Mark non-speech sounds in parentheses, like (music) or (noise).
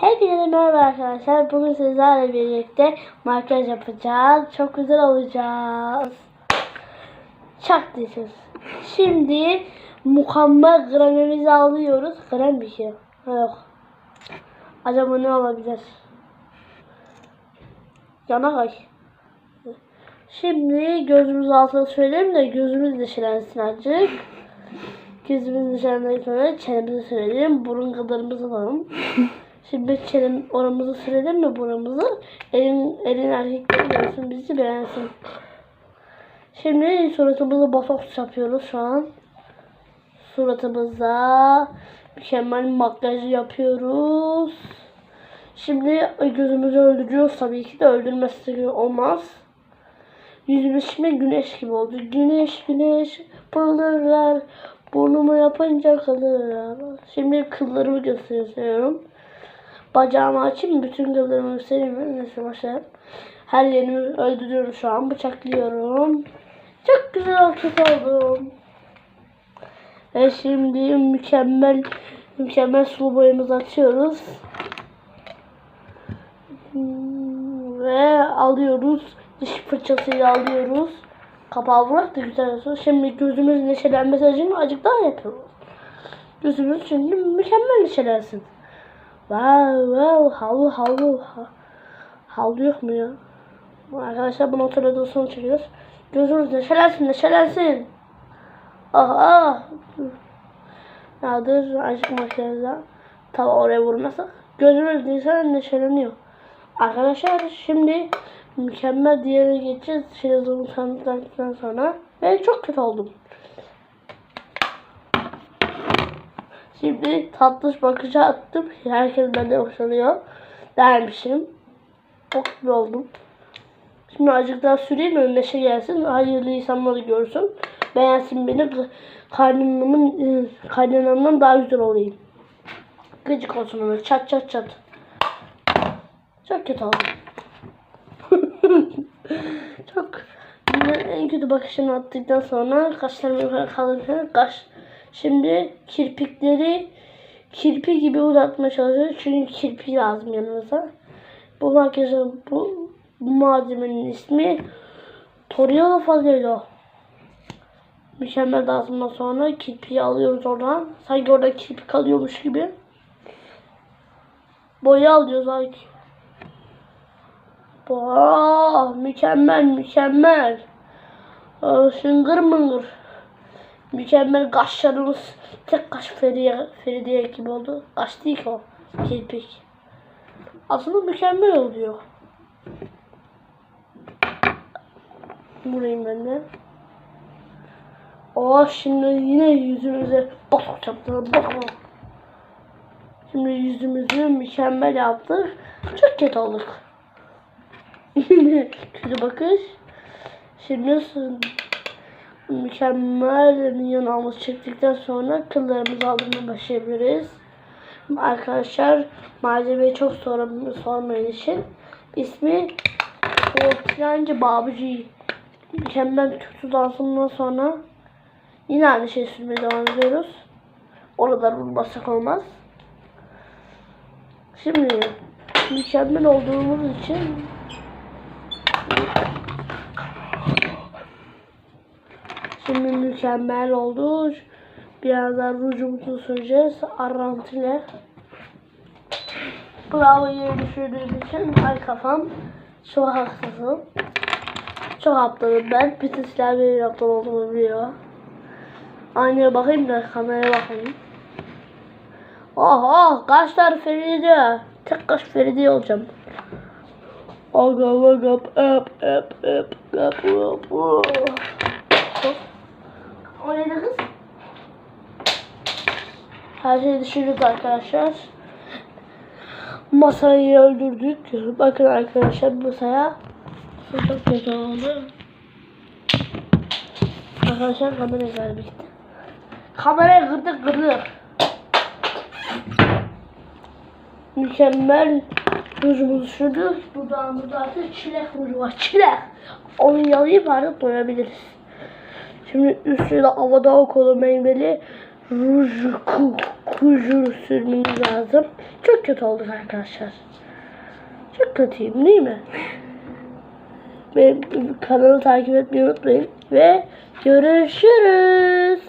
Hepinize merhaba arkadaşlar. Bugün sizlerle birlikte makyaj yapacağız. Çok güzel olacağız. Çak diyeceğiz. Şimdi mükemmel kremimizi alıyoruz. Krem bir şey. Ha, Yok. Acaba ne olabilir? Yana kay. Şimdi gözümüz altına söyleyeyim de gözümüz dışarısın azıcık. Gözümüz dışarıdan sonra çenemizi sürelim. Burun kıvırımızı alalım. (laughs) Şimdi çenem oramızı sürelim mi buramızı? Elin, elin erkekleri görsün bizi beğensin. Şimdi suratımıza botoks yapıyoruz şu an. Suratımıza mükemmel makyaj yapıyoruz. Şimdi gözümüzü öldürüyoruz tabii ki de öldürmesi olmaz. Yüzümüz şimdi güneş gibi oldu. Güneş güneş pırılırlar. Burnumu yapınca kalırlar. Şimdi kıllarımı gösteriyorum. Bacağımı açayım bütün kıllarımı göstereyim mi? Neyse başlayalım. Her yerimi öldürüyorum şu an. Bıçaklıyorum. Çok güzel outfit oldum. Ve şimdi mükemmel mükemmel sulu boyamızı açıyoruz. Ve alıyoruz. Diş fırçasıyla alıyoruz. Kapağı bırak da güzel olsun. Şimdi gözümüz neşelenmesi için azıcık daha yapıyoruz. Gözümüz şimdi mükemmel neşelensin. Wow wow havlu havlu ha- havlu yok mu ya? Arkadaşlar bunu otorodosunu çekiyoruz. Gözümüz neşelensin neşelensin. Ah ah. Ya dur azıcık makyajla. Tabi oraya vurmasak. Gözümüz neşelen neşeleniyor. Arkadaşlar şimdi mükemmel diğerine geçeceğiz. Zoom tanıttıktan sonra. Ve çok kötü oldum. Şimdi tatlış bakıcı attım. Herkes benden hoşlanıyor. Dermişim. Çok gibi oldum. Şimdi azıcık daha süreyim? Neşe gelsin. Hayırlı insanları görsün. Beğensin beni. Kaynanamın, kaynanamdan daha güzel olayım. Gıcık olsun ona. Çat çat çat. Çok kötü oldum. (laughs) Çok en kötü bakışını attıktan sonra kaşlarımı yukarı kaldırırken kaş şimdi kirpikleri kirpi gibi uzatmaya çalışıyoruz. Çünkü kirpi lazım yanımıza. Bu makyajın bu, bu malzemenin ismi Toriello Fazello. Mükemmel dağıtımdan sonra kirpiyi alıyoruz oradan. Sanki orada kirpi kalıyormuş gibi. Boya alıyoruz sanki. Aa, mükemmel mükemmel. Aa, şıngır mıngır. Mükemmel kaşlarımız tek kaş Feriye, Feridiye gibi oldu. Kaş değil ki o. Kirpik. Aslında mükemmel oluyor. Burayım ben de. Aa şimdi yine yüzümüze botok yaptılar. Botok. Şimdi yüzümüzü mükemmel yaptık. Çok kötü olduk. (laughs) kötü bakış. Şimdi mükemmel minyon alması çektikten sonra kıllarımızı aldırmaya başlayabiliriz. Arkadaşlar malzemeyi çok sor sormayın için. İsmi Ortinancı Babuji. Mükemmel kötü dansından sonra yine aynı şey sürmeye devam ediyoruz. Oralar vurmasak olmaz. Şimdi mükemmel olduğumuz için Şimdi mükemmel oldu. Birazdan rujumuzu süreceğiz. Arantile. Bravo yere düşürdüğüm için ay kafam. Çok haksızım. Çok aptalım ben. Bütün sizler benim aptal olduğumu biliyor. Aynaya bakayım da kameraya bakayım. Oha kaşlar Feride. Tek kaş Feride olacağım. Aga aga up up up up up. O neydi kız? Her şeyi düşürdük arkadaşlar. Masayı öldürdük. Bakın arkadaşlar masaya. Bu çok kötü oldu. Arkadaşlar kamerayı kaybettim. Kamerayı kırdık kırdık. Mükemmel rujumuzu sürdük. Dudağımızda artık çilek ruju var. Çilek. Onu yalayıp artık doyabiliriz. Şimdi üstüne avada okulu meyveli ruj abajur sürmemiz lazım. Çok kötü olduk arkadaşlar. Çok kötüyüm değil mi? Benim kanalı takip etmeyi unutmayın. Ve görüşürüz.